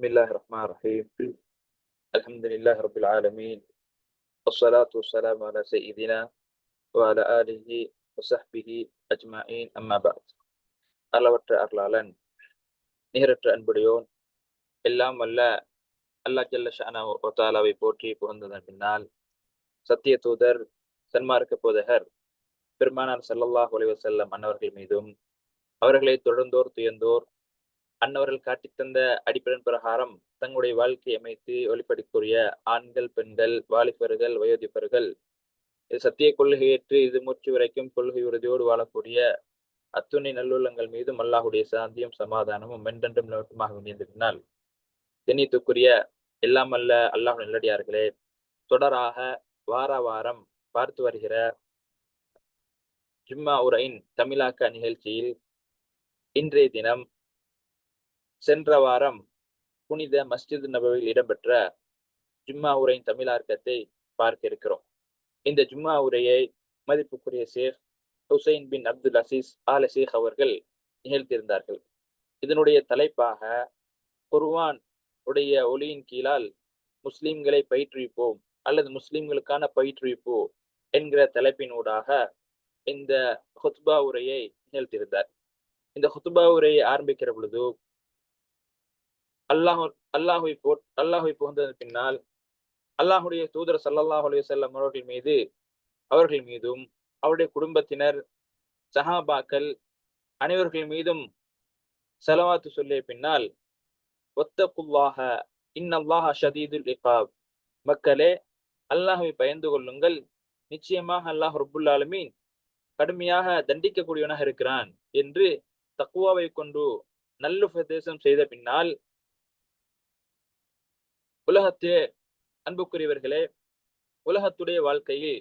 بسم الله الرحمن الرحيم الحمد لله رب العالمين والصلاة والسلام على سيدنا وعلى آله وصحبه أجمعين أما بعد அளவற்ற அருளாளன் நிகரற்ற அன்புடையோன் எல்லாம் வல்ல அல்லாஹ் ஜல்ல ஷானா ஒத்தாலாவை போற்றி புகழ்ந்ததன் பின்னால் சத்திய தூதர் சன்மார்க்க போதகர் பெருமானார் ஸல்லல்லாஹு அலைஹி வஸல்லம் அன்னவர்கள் மீதும் அவர்களை தொடர்ந்தோர் துயர்ந்தோர் அன்னவர்கள் காட்டித்தந்த அடிப்படை பிரகாரம் தங்களுடைய வாழ்க்கையை அமைத்து ஒளிப்படக்கூடிய ஆண்கள் பெண்கள் வாலிபர்கள் வயோதிபர்கள் இது சத்திய கொள்கையேற்று இது மூச்சு வரைக்கும் கொள்கை உறுதியோடு வாழக்கூடிய அத்துணை நல்லுள்ளங்கள் மீதும் அல்லாஹுடைய சாந்தியும் சமாதானமும் மென்றென்றும் நிலவட்டமாக வேண்டியது பின்னால் தென்னித்துக்குரிய எல்லாம் அல்ல அல்லாஹ் நல்லடியார்களே. தொடராக வார வாரம் பார்த்து வருகிற ஜிம்மா உரையின் தமிழாக்க நிகழ்ச்சியில் இன்றைய தினம் சென்ற வாரம் புனித மஸ்ஜித் நபவில் இடம்பெற்ற ஜும்மா உரையின் தமிழார்க்கத்தை பார்க்க இருக்கிறோம் இந்த ஜும்மா உரையை மதிப்புக்குரிய Sheikh Hussain bin Abdul Aziz Al Sheikh அவர்கள் நிகழ்த்தியிருந்தார்கள். இதனுடைய தலைப்பாக குர்வான் உடைய ஒளியின் கீழால் முஸ்லிம்களை பயிற்றுவிப்போம் அல்லது முஸ்லிம்களுக்கான பயிற்றுவிப்பு என்கிற தலைப்பினூடாக இந்த ஹுத்பா உரையை நிகழ்த்தியிருந்தார். இந்த ஹுத்பா உரையை ஆரம்பிக்கிற பொழுது அல்லாஹ் அல்லாஹுவை போ அல்லாஹுவை புகுந்ததன் பின்னால் அல்லாஹுடைய தூதர் சல்லாஹ் அலைஹி வஸல்லம் அவர்கள் மீது அவர்கள் மீதும் அவருடைய குடும்பத்தினர் சஹாபாக்கள் அனைவர்கள் மீதும் செலவாத்து சொல்லிய பின்னால் ஒத்தகுல்லாக இன்னல்லாஹ ஷதீதுல் இகாப். மக்களே அல்லாஹுவை பயந்து கொள்ளுங்கள். நிச்சயமாக அல்லாஹ் ரபுல் ஆலமீன் கடுமையாக தண்டிக்கக்கூடியவனாக இருக்கிறான் என்று தக்குவாவை கொண்டு நல்லுபதேசம் செய்த பின்னால் உலகத்தே அன்புக்குரியவர்களே உலகத்துடைய வாழ்க்கையில்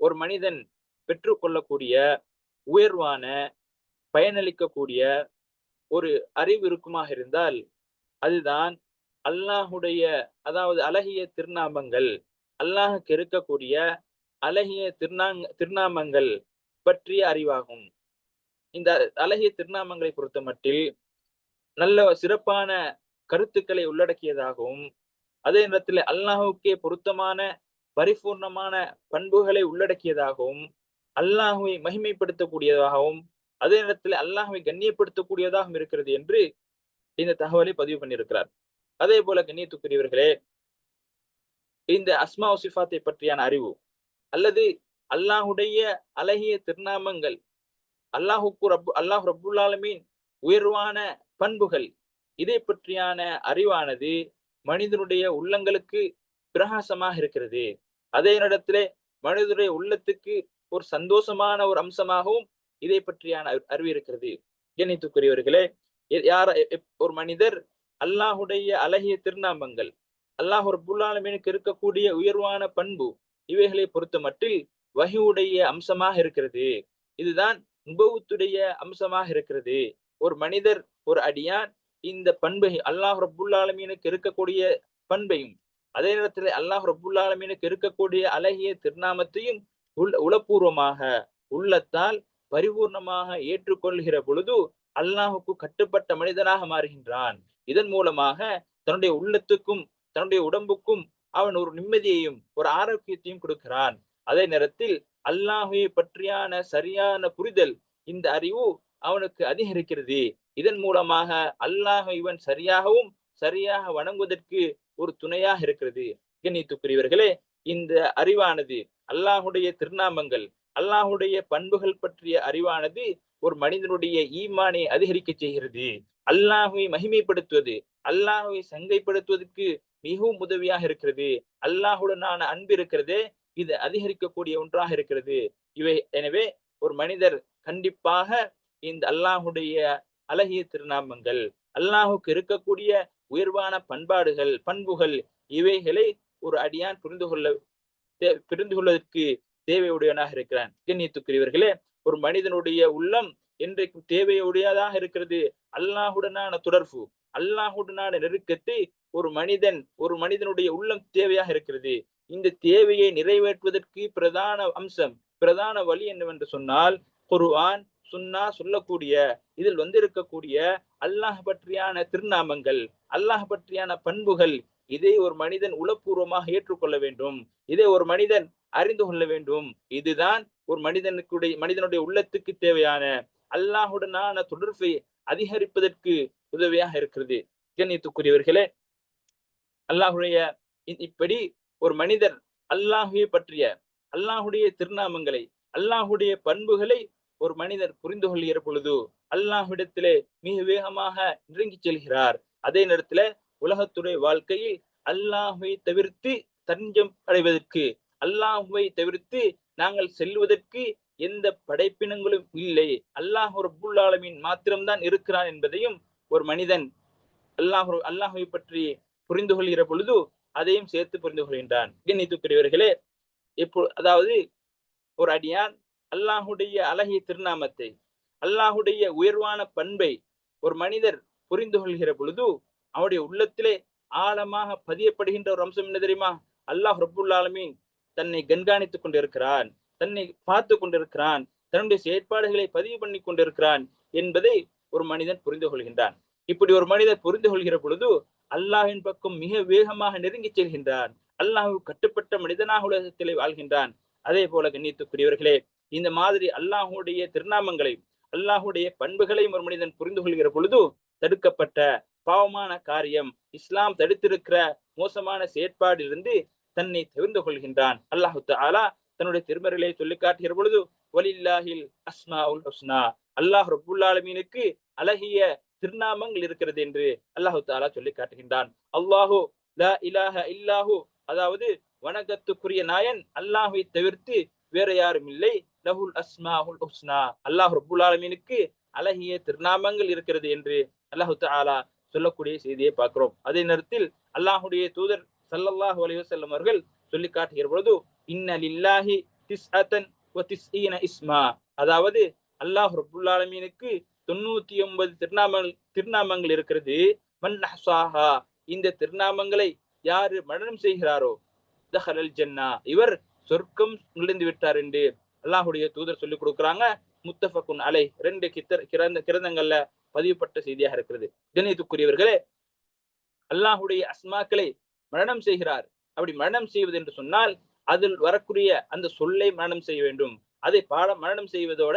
ஒரு மனிதன் பெற்றுக்கொள்ளக்கூடிய உயர்வான பயனளிக்கக்கூடிய ஒரு அறிவு இருக்குமாக இருந்தால் அதுதான் அல்லாஹுடைய அதாவது அழகிய திருநாமங்கள் அல்லாஹுக்கு இருக்கக்கூடிய அழகிய திருநாங் திருநாமங்கள் பற்றிய அறிவாகும். இந்த அழகிய திருநாமங்களை பொறுத்த மட்டில் நல்ல சிறப்பான கருத்துக்களை உள்ளடக்கியதாகவும் அதே நேரத்தில் அல்லாஹுக்கே பொருத்தமான பரிபூர்ணமான பண்புகளை உள்ளடக்கியதாகவும் அல்லாஹுவை மகிமைப்படுத்தக்கூடியதாகவும் அதே நேரத்தில் அல்லாஹுவை கண்ணியப்படுத்தக்கூடியதாகவும் இருக்கிறது என்று இந்த தகவலை பதிவு பண்ணியிருக்கிறார். அதே போல கண்ணியத்துக்குரியவர்களே இந்த அஸ்மா சிஃபாத்தை பற்றியான அறிவு அல்லது அல்லாஹுடைய அழகிய திருநாமங்கள் அல்லாஹுக்கு ரப் அல்லாஹ் ரபுல்லாலமீன் உயர்வான பண்புகள் இதை பற்றியான அறிவானது மனிதனுடைய உள்ளங்களுக்கு பிரகாசமாக இருக்கிறது. அதே நேரத்திலே மனிதனுடைய உள்ளத்துக்கு ஒரு சந்தோஷமான ஒரு அம்சமாகவும் இதை பற்றியான அறிவு இருக்கிறது. கணித்துக்குரியவர்களே யார ஒரு மனிதர் அல்லாஹுடைய அழகிய திருநாமங்கள் அல்லாஹ் ஒரு ரபுல்லாலமீனுக்கு இருக்கக்கூடிய உயர்வான பண்பு இவைகளை பொறுத்த மட்டில் வகியுடைய அம்சமாக இருக்கிறது. இதுதான் நுபவுத்துடைய அம்சமாக இருக்கிறது. ஒரு மனிதர் ஒரு அடியான் இந்த பண்பை அல்லாஹ் ரபுல்லாலமீனுக்கு இருக்கக்கூடிய பண்பையும் அதே நேரத்தில் அல்லாஹ் ரபுல்லாலமீனுக்கு இருக்கக்கூடிய அழகிய திருநாமத்தையும் உள் உளப்பூர்வமாக உள்ளத்தால் பரிபூர்ணமாக ஏற்றுக்கொள்கிற பொழுது அல்லாஹுக்கு கட்டுப்பட்ட மனிதனாக மாறுகின்றான். இதன் மூலமாக தன்னுடைய உள்ளத்துக்கும் தன்னுடைய உடம்புக்கும் அவன் ஒரு நிம்மதியையும் ஒரு ஆரோக்கியத்தையும் கொடுக்கிறான். அதே நேரத்தில் அல்லாஹுவை பற்றியான சரியான புரிதல் இந்த அறிவு அவனுக்கு அதிகரிக்கிறது. இதன் மூலமாக அல்லாஹ் இவன் சரியாகவும் சரியாக வணங்குவதற்கு ஒரு துணையாக இருக்கிறது. கண்ணித்துக்குரியவர்களே இந்த அறிவானது அல்லாஹுடைய திருநாமங்கள் அல்லாஹுடைய பண்புகள் பற்றிய அறிவானது ஒரு மனிதனுடைய ஈமானை அதிகரிக்க செய்கிறது. அல்லாஹுவை மகிமைப்படுத்துவது அல்லாஹுவை சங்கைப்படுத்துவதற்கு மிகவும் உதவியாக இருக்கிறது. அல்லாஹுடனான அன்பு இருக்கிறதே இது அதிகரிக்கக்கூடிய ஒன்றாக இருக்கிறது. இவை எனவே ஒரு மனிதர் கண்டிப்பாக இந்த அல்லாஹுடைய அழகிய திருநாமங்கள். அல்லாஹுக்கு இருக்கக்கூடிய உயர்வான பண்பாடுகள் பண்புகள் இவைகளை ஒரு அடியான் புரிந்து கொள்ள புரிந்து கொள்வதற்கு தேவையுடையவனாக இருக்கிறான். கண்ணியத்துக்குரியவர்களே ஒரு மனிதனுடைய உள்ளம் என்றைக்கு தேவையுடையதாக இருக்கிறது. அல்லாஹுடனான தொடர்பு அல்லாஹுடனான நெருக்கத்தை ஒரு மனிதன் ஒரு மனிதனுடைய உள்ளம் தேவையாக இருக்கிறது. இந்த தேவையை நிறைவேற்றுவதற்கு பிரதான அம்சம் பிரதான வழி என்னவென்று சொன்னால் குருவான் சுன்னா சொல்லக்கூடிய இதில் வந்திருக்கக்கூடிய அல்லாஹ் பற்றியான திருநாமங்கள் அல்லாஹ் பற்றியான பண்புகள் இதை ஒரு மனிதன் உளப்பூர்வமாக ஏற்றுக்கொள்ள வேண்டும். இதை ஒரு மனிதன் அறிந்து கொள்ள வேண்டும். இதுதான் ஒரு மனிதனுக்குடைய மனிதனுடைய உள்ளத்துக்கு தேவையான அல்லாஹுடனான தொடர்பை அதிகரிப்பதற்கு உதவியாக இருக்கிறது. கண்ணியத்துக்குரியவர்களே அல்லாஹுடைய இப்படி ஒரு மனிதர் அல்லாஹுவை பற்றிய அல்லாஹுடைய திருநாமங்களை அல்லாஹுடைய பண்புகளை ஒரு மனிதர் புரிந்து கொள்கிற பொழுது அல்லாஹ்விடத்திலே மிக வேகமாக நெருங்கி செல்கிறார். அதே நேரத்துல உலகத்துடைய வாழ்க்கையில் அல்லாஹுவை தவிர்த்து தஞ்சம் அடைவதற்கு அல்லாஹுவை தவிர்த்து நாங்கள் செல்வதற்கு எந்த படைப்பினங்களும் இல்லை. அல்லாஹ் ரப்புல் ஆலமீன் மாத்திரம்தான் இருக்கிறான் என்பதையும் ஒரு மனிதன் அல்லாஹ் அல்லாஹுவை பற்றி புரிந்து கொள்கிற பொழுது அதையும் சேர்த்து புரிந்து கொள்கின்றான். கண்ணித்துக்குரியவர்களே இப்போ அதாவது ஒரு அடியான் அல்லாஹுடைய அழகிய திருநாமத்தை அல்லாஹுடைய உயர்வான பண்பை ஒரு மனிதர் புரிந்து கொள்கிற பொழுது அவருடைய உள்ளத்திலே ஆழமாக பதியப்படுகின்ற ஒரு அம்சம் என்ன தெரியுமா? அல்லாஹ் ரபுல்லாலமீன் தன்னை கண்காணித்துக் கொண்டிருக்கிறான் தன்னை பார்த்து கொண்டிருக்கிறான் தன்னுடைய செயற்பாடுகளை பதிவு பண்ணி கொண்டிருக்கிறான் என்பதை ஒரு மனிதன் புரிந்து கொள்கின்றான். இப்படி ஒரு மனிதர் புரிந்து கொள்கிற பொழுது அல்லாஹின் பக்கம் மிக வேகமாக நெருங்கி செல்கின்றான் அல்லாஹ் கட்டுப்பட்ட மனிதனாக உலகத்திலே வாழ்கின்றான். அதே போல கண்ணியத்துக்குரியவர்களே இந்த மாதிரி அல்லாஹுடைய திருநாமங்களையும் அல்லாஹுடைய பண்புகளையும் ஒரு மனிதன் புரிந்து கொள்கிற பொழுது தடுக்கப்பட்ட பாவமான காரியம் இஸ்லாம் தடுத்திருக்கிற மோசமான செயற்பாடிலிருந்து தன்னை தெரிந்து கொள்கின்றான். அல்லாஹு தாலா தன்னுடைய திருமறைகளை சொல்லி காட்டுகிற பொழுது வலில்லாஹில் அஸ்மா உல் ஹஸ்னா. அல்லாஹ் ரபுல்லாலமீனுக்கு அழகிய திருநாமங்கள் இருக்கிறது என்று அல்லாஹு தாலா சொல்லி காட்டுகின்றான். அல்லாஹு லா இலாஹ இல்லாஹு அதாவது வணக்கத்துக்குரிய நாயன் அல்லாஹை தவிர்த்து வேற யாரும் இல்லை. லஹுல் அஸ்மாஹுல் ஹுஸ்னா. அல்லாஹ் ரபுல் ஆலமீனுக்கு அழகிய திருநாமங்கள் இருக்கிறது என்று அல்லாஹு தாலா சொல்லக்கூடிய செய்தியை பார்க்கிறோம். அதே நேரத்தில் அல்லாஹுடைய தூதர் சல்லல்லாஹு அலைவசல்லம் அவர்கள் சொல்லி காட்டுகிற பொழுது இன்னலில்லாஹி திஸ்அத்தன் இஸ்மா. அதாவது அல்லாஹ் ரபுல்லாலமீனுக்கு தொண்ணூத்தி ஒன்பது திருநாமங்கள் திருநாமங்கள் இருக்கிறது. மன் இந்த திருநாமங்களை யாரு மரணம் செய்கிறாரோ? தஹலல் ஜன்னா. இவர் சொர்க்கம் நுழைந்து விட்டார் என்று அல்லாஹுடைய தூதர் சொல்லிக் கொடுக்குறாங்க. முத்தஃபகுன் அலை ரெண்டு கித்தர் கிரந்த கிரந்தங்கள்ல பதிவுப்பட்ட செய்தியாக இருக்கிறது. கணியத்துக்குரியவர்களே அல்லாஹுடைய அஸ்மாக்களை மரணம் செய்கிறார். அப்படி மரணம் செய்வது என்று சொன்னால் அதில் வரக்கூடிய அந்த சொல்லை மரணம் செய்ய வேண்டும். அதை பாடம் மரணம் செய்வதோட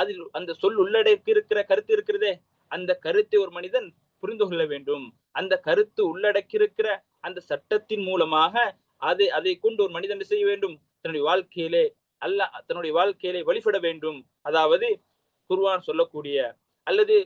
அதில் அந்த சொல் உள்ளடக்கி இருக்கிற கருத்து இருக்கிறதே அந்த கருத்தை ஒரு மனிதன் புரிந்து கொள்ள வேண்டும். அந்த கருத்து உள்ளடக்கியிருக்கிற அந்த சட்டத்தின் மூலமாக அதை அதை கொண்டு ஒரு மனிதன் செய்ய வேண்டும்? தன்னுடைய வாழ்க்கையிலே அல்ல தன்னுடைய வாழ்க்கையிலே வழிபட வேண்டும். அதாவது குர்வான் சொல்லக்கூடிய அல்லது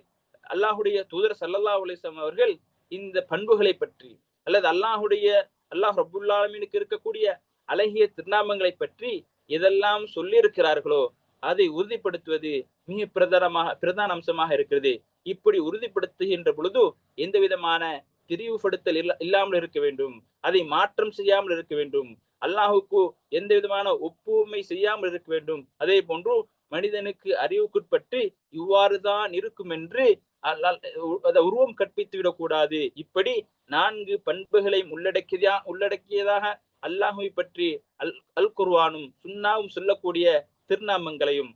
அல்லாஹுடைய தூதர் சல்லல்லா அலிசம் அவர்கள் இந்த பண்புகளை பற்றி அல்லது அல்லாஹுடைய அல்லாஹ் ரபுல்லாலமீனுக்கு இருக்கக்கூடிய அழகிய திருநாமங்களை பற்றி எதெல்லாம் சொல்லியிருக்கிறார்களோ அதை உறுதிப்படுத்துவது மிக பிரதானமாக பிரதான அம்சமாக இருக்கிறது. இப்படி உறுதிப்படுத்துகின்ற பொழுது எந்த விதமான திரிவுபடுத்தல் இல்லாமல் இருக்க வேண்டும். அதை மாற்றம் செய்யாமல் இருக்க வேண்டும். அல்லாஹுக்கு எந்த விதமான ஒப்புமை செய்யாமல் இருக்க வேண்டும். அதே போன்று மனிதனுக்கு அறிவுக்குட்பட்டு இவ்வாறுதான் இருக்கும் என்று உருவம் கற்பித்து விடக்கூடாது இப்படி நான்கு பண்புகளை உள்ளடக்கியதா உள்ளடக்கியதாக அல்லாஹுவை பற்றி அல் அல் குர்வானும் சுண்ணாவும் சொல்லக்கூடிய திருநாமங்களையும்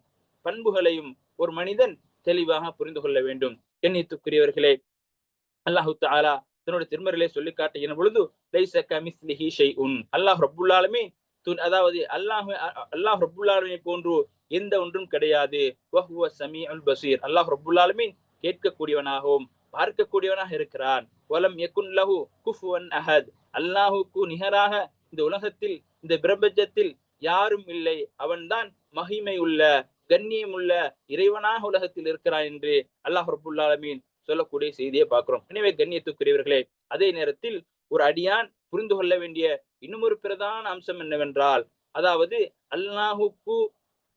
பண்புகளையும் ஒரு மனிதன் தெளிவாக புரிந்து கொள்ள வேண்டும். எண்ணித்துக்குரியவர்களே அல்லாஹு தாலா தன்னுடைய திருமறையிலே சொல்லி காட்டுகிற பொழுது அல்லாஹ் ரபுல்லாலுமே அதாவது அல்லாஹ் அல்லாஹ் ரபுல்லாலுமே போன்று எந்த ஒன்றும் கிடையாது. சமி அல் பசீர். அல்லாஹ் ரபுல்லாலுமே கேட்கக்கூடியவனாகவும் பார்க்கக்கூடியவனாக இருக்கிறான். வலம் எக்குன் லஹு குஃபுவன் அஹத். அல்லாஹுக்கு நிகராக இந்த உலகத்தில் இந்த பிரபஞ்சத்தில் யாரும் இல்லை. அவன்தான் மகிமை உள்ள கண்ணியம் உள்ள இறைவனாக உலகத்தில் இருக்கிறான் என்று அல்லாஹ் ரபுல்லாலமீன் சொல்லக்கூடிய செய்தியை பார்க்கிறோம். எனவே கண்ணியத்துக்குரியவர்களே அதே நேரத்தில் ஒரு அடியான் புரிந்து கொள்ள வேண்டிய இன்னும் ஒரு பிரதான அம்சம் என்னவென்றால் அதாவது அல்லாஹுக்கு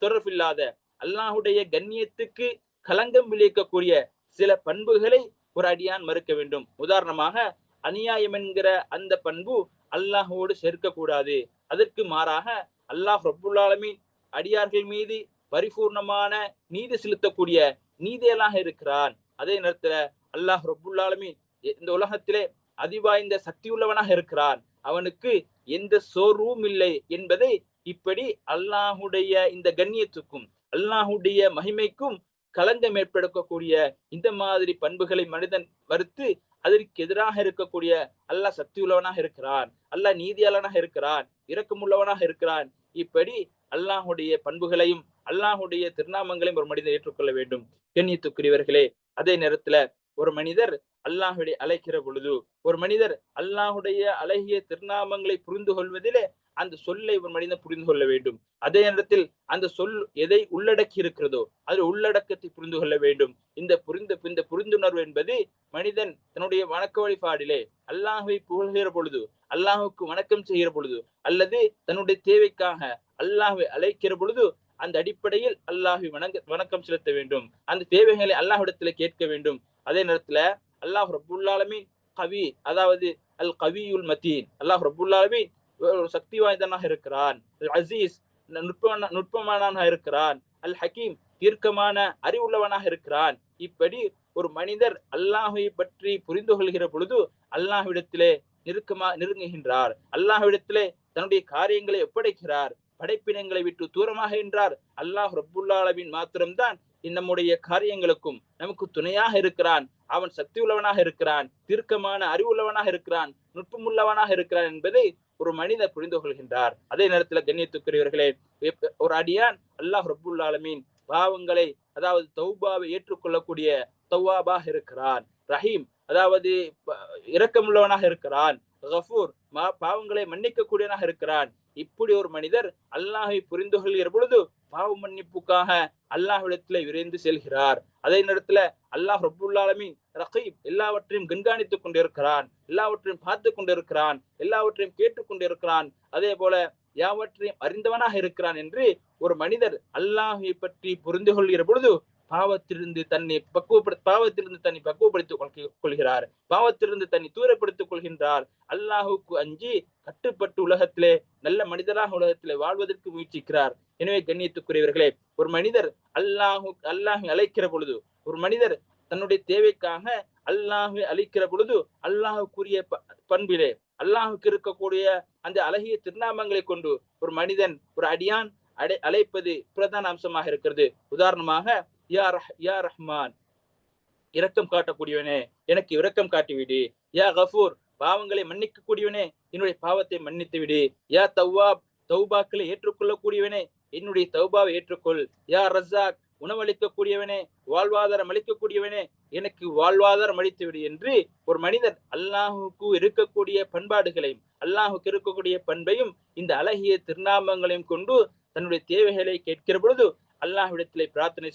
தொடர்பில்லாத அல்லாஹுடைய கண்ணியத்துக்கு கலங்கம் விளைவிக்கக்கூடிய சில பண்புகளை ஒரு அடியான் மறுக்க வேண்டும். உதாரணமாக அநியாயம் என்கிற அந்த பண்பு அல்லாஹோடு சேர்க்கக்கூடாது. அதற்கு மாறாக அல்லாஹ் ரபுல்லாலமின் அடியார்கள் மீது பரிபூர்ணமான நீதி செலுத்தக்கூடிய நீதியலாக இருக்கிறான். அதே நேரத்துல அல்லாஹ் ரபுல்லாலமின் இந்த உலகத்திலே அதிவாய்ந்த சக்தி உள்ளவனாக இருக்கிறான். அவனுக்கு எந்த சோர்வும் இல்லை என்பதை இப்படி அல்லாஹுடைய இந்த கண்ணியத்துக்கும் அல்லாஹுடைய மகிமைக்கும் களங்கம் ஏற்படுத்தக்கூடிய இந்த மாதிரி பண்புகளை மனிதன் மறுத்து அதற்கு எதிராக இருக்கக்கூடிய அல்லாஹ் சக்தி உள்ளவனாக இருக்கிறான். அல்லாஹ் நீதியாளனாக இருக்கிறான் இரக்கமுள்ளவனாக இருக்கிறான். இப்படி அல்லாஹுடைய பண்புகளையும் அல்லாஹுடைய திருநாமங்களையும் ஒரு மனிதன் ஏற்றுக்கொள்ள வேண்டும். கண்ணியத்துக்குரியவர்களே அதே நேரத்துல ஒரு மனிதர் அல்லாஹுடைய அழைக்கிற பொழுது ஒரு மனிதர் அல்லாஹுடைய அழகிய திருநாமங்களை புரிந்து கொள்வதிலே அந்த சொல்லை ஒரு மனிதன் புரிந்து கொள்ள வேண்டும். அதே நேரத்தில் அந்த சொல் எதை உள்ளடக்கி இருக்கிறதோ அது உள்ளடக்கத்தை புரிந்து கொள்ள வேண்டும். இந்த புரிந்து இந்த புரிந்துணர்வு என்பது மனிதன் தன்னுடைய வணக்க வழிபாடிலே அல்லாஹுவை புகழ்கிற பொழுது அல்லாஹுக்கு வணக்கம் செய்கிற பொழுது அல்லது தன்னுடைய தேவைக்காக அல்லாஹுவை அழைக்கிற பொழுது அந்த அடிப்படையில் அல்லாஹை வணங்க வணக்கம் செலுத்த வேண்டும். அந்த தேவைகளை அல்லாஹிடத்துல கேட்க வேண்டும். அதே நேரத்துல அல்லாஹ் ரபுல்லாலமீன் கவி அதாவது அல் கவியுல் மத்தீன். அல்லாஹ் ரபுல்லாலமீன் ஒரு சக்தி வாய்ந்தனாக இருக்கிறான். அல் அசீஸ் நுட்பமான நுட்பமானவனாக இருக்கிறான். அல் ஹக்கீம் தீர்க்கமான அறிவுள்ளவனாக இருக்கிறான். இப்படி ஒரு மனிதர் அல்லாஹை பற்றி புரிந்து கொள்கிற பொழுது அல்லாஹ்விடத்திலே நெருக்கமா நெருங்குகின்றார். அல்லாஹ்விடத்திலே தன்னுடைய காரியங்களை ஒப்படைக்கிறார். படைப்பினங்களை விட்டு தூரமாக என்றார். அல்லாஹ் ரப்புல்லாலவின் மாத்திரம்தான் நம்முடைய காரியங்களுக்கும் நமக்கு துணையாக இருக்கிறான். அவன் சக்தி உள்ளவனாக இருக்கிறான் தீர்க்கமான அறிவுள்ளவனாக இருக்கிறான் நுட்பமுள்ளவனாக இருக்கிறான் என்பதை ஒரு மனிதர் புரிந்து கொள்கின்றார். அதே நேரத்தில் கண்ணியத்துக்குரியவர்களே ஒரு அடியான் அல்லாஹ் ரபுல்லாலமீன் பாவங்களை அதாவது தௌபாவை ஏற்றுக்கொள்ளக்கூடிய தௌவாபாக இருக்கிறான். ரஹீம் அதாவது இரக்கமுள்ளவனாக இருக்கிறான். கஃபூர் பாவங்களை மன்னிக்க கூடியவனாக இருக்கிறான். இப்படி ஒரு மனிதர் அல்லாஹை புரிந்து கொள்கிற பொழுது பாவ மன்னிப்புக்காக அல்லாஹ்விடத்துல விரைந்து செல்கிறார். அதே நேரத்துல அல்லாஹ் ரபுல்லாலமின் ரகீப் எல்லாவற்றையும் கண்காணித்துக் கொண்டிருக்கிறான். எல்லாவற்றையும் பார்த்து கொண்டிருக்கிறான். எல்லாவற்றையும் கேட்டுக்கொண்டிருக்கிறான் அதே போல யாவற்றையும் அறிந்தவனாக இருக்கிறான் என்று ஒரு மனிதர் அல்லாஹை பற்றி புரிந்து கொள்கிற பொழுது பாவத்திலிருந்து தன்னை பக்குவப்படுத்த பாவத்திலிருந்து தன்னை பக்குவப்படுத்திக் கொள்கிறார். பாவத்திலிருந்து தன்னை தூரப்படுத்திக் கொள்கின்றார். அல்லாஹுக்கு அஞ்சி கட்டுப்பட்டு உலகத்திலே நல்ல மனிதராக உலகத்திலே வாழ்வதற்கு முயற்சிக்கிறார். எனவே கண்ணியத்துக்குரியவர்களே ஒரு மனிதர் அல்லாஹு அல்லாஹு அழைக்கிற பொழுது ஒரு மனிதர் தன்னுடைய தேவைக்காக அல்லாஹை அழிக்கிற பொழுது அல்லாஹுக்குரிய பண்பிலே அல்லாஹுக்கு இருக்கக்கூடிய அந்த அழகிய திருநாமங்களை கொண்டு ஒரு மனிதன் ஒரு அடியான் அடை அழைப்பது பிரதான அம்சமாக இருக்கிறது. உதாரணமாக யா ரஹ் யா ரஹ்மான் இரக்கம் காட்டக்கூடியவனே எனக்கு இரக்கம் காட்டிவிடு. யா கஃபூர் பாவங்களை மன்னிக்க கூடியவனே என்னுடைய பாவத்தை மன்னித்து விடு யா தவ்வாப் தௌபாக்களை ஏற்றுக்கொள்ளக்கூடியவனே என்னுடைய தௌபாவை ஏற்றுக்கொள். யா ரஸாக் உணவளிக்கக்கூடியவனே வாழ்வாதாரம் அளிக்கக்கூடியவனே எனக்கு வாழ்வாதாரம் அளித்து விடு என்று ஒரு மனிதர் அல்லாஹுக்கு இருக்கக்கூடிய பண்பாடுகளையும் அல்லாஹுக்கு இருக்கக்கூடிய பண்பையும் இந்த அழகிய திருநாமங்களையும் கொண்டு தன்னுடைய தேவைகளை கேட்கிற பொழுது அல்லாஹ்விடத்திலே பிரார்த்தனை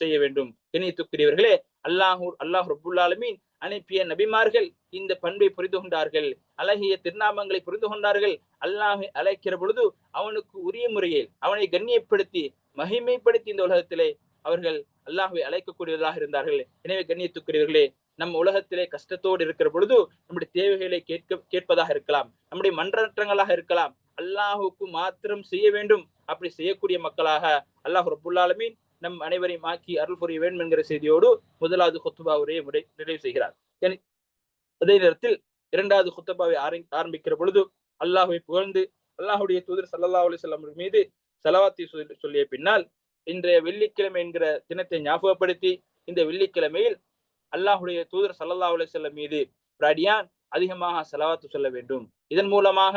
செய்ய வேண்டும். இணைத்துக்குரியவர்களே அல்லாஹூ அல்லாஹ் ரபுல்லாலுமீன் அனுப்பிய நபிமார்கள் இந்த பண்பை புரிந்து கொண்டார்கள். அழகிய திருநாமங்களை புரிந்து கொண்டார்கள். அல்லாஹை அழைக்கிற பொழுது அவனுக்கு உரிய முறையில் அவனை கண்ணியப்படுத்தி மகிமைப்படுத்தி இந்த உலகத்திலே அவர்கள் அல்லாஹை அழைக்கக்கூடியவர்களாக இருந்தார்கள். எனவே கண்ணியத்துக்குரியவர்களே நம்ம உலகத்திலே கஷ்டத்தோடு இருக்கிற பொழுது நம்முடைய தேவைகளை கேட்க கேட்பதாக இருக்கலாம். நம்முடைய மன்றற்றங்களாக இருக்கலாம். அல்லாஹுக்கு மாத்திரம் செய்ய வேண்டும். அப்படி செய்யக்கூடிய மக்களாக அல்லாஹ் ரபுல்லாலமீன் நம் அனைவரையும் ஆக்கி அருள் புரிய வேண்டும் என்கிற செய்தியோடு முதலாவது ஹொத்துபா உரையை முறை நிறைவு செய்கிறார். அதே நேரத்தில் இரண்டாவது குத்தபாவை ஆரம்பிக்கிற பொழுது அல்லாஹுவை புகழ்ந்து அல்லாஹுடைய தூதர் சல்லா அலி சொல்லம் மீது செலவாத்தி சொல்லிய பின்னால் இன்றைய வெள்ளிக்கிழமை என்கிற தினத்தை ஞாபகப்படுத்தி இந்த வெள்ளிக்கிழமையில் அல்லாஹுடைய தூதர் சல்லா அலி செல்லம் மீது பிராடியான் அதிகமாக செலவாத்து சொல்ல வேண்டும். இதன் மூலமாக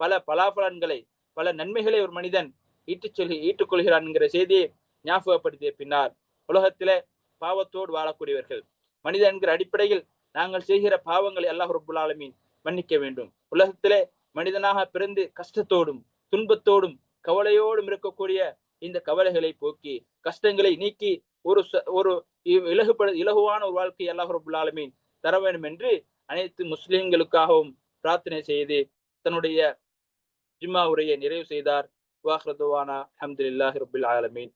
பல பலாபலன்களை பல நன்மைகளை ஒரு மனிதன் ஈட்டுச் சொல்லி ஈட்டுக்கொள்கிறான் என்கிற செய்தியை ஞாபகப்படுத்திய பின்னார் உலகத்திலே பாவத்தோடு வாழக்கூடியவர்கள். மனிதன் என்கிற அடிப்படையில் நாங்கள் செய்கிற பாவங்களை அல்லாஹ் ரபுல் ஆலமீன் மன்னிக்க வேண்டும். உலகத்திலே மனிதனாக பிறந்து கஷ்டத்தோடும் துன்பத்தோடும் கவலையோடும் இருக்கக்கூடிய இந்த கவலைகளை போக்கி கஷ்டங்களை நீக்கி ஒரு ஒரு இலகுபடு இலகுவான ஒரு வாழ்க்கை அல்லாஹ் ரபுல் ஆலமீன் தர வேண்டும் என்று அனைத்து முஸ்லிம்களுக்காகவும் பிரார்த்தனை செய்து தன்னுடைய ஜிம்மா உரையை நிறைவு செய்தார் வாஹ்ரதுவானா அஹமதுல்லாஹி ரபுல் ஆலமீன்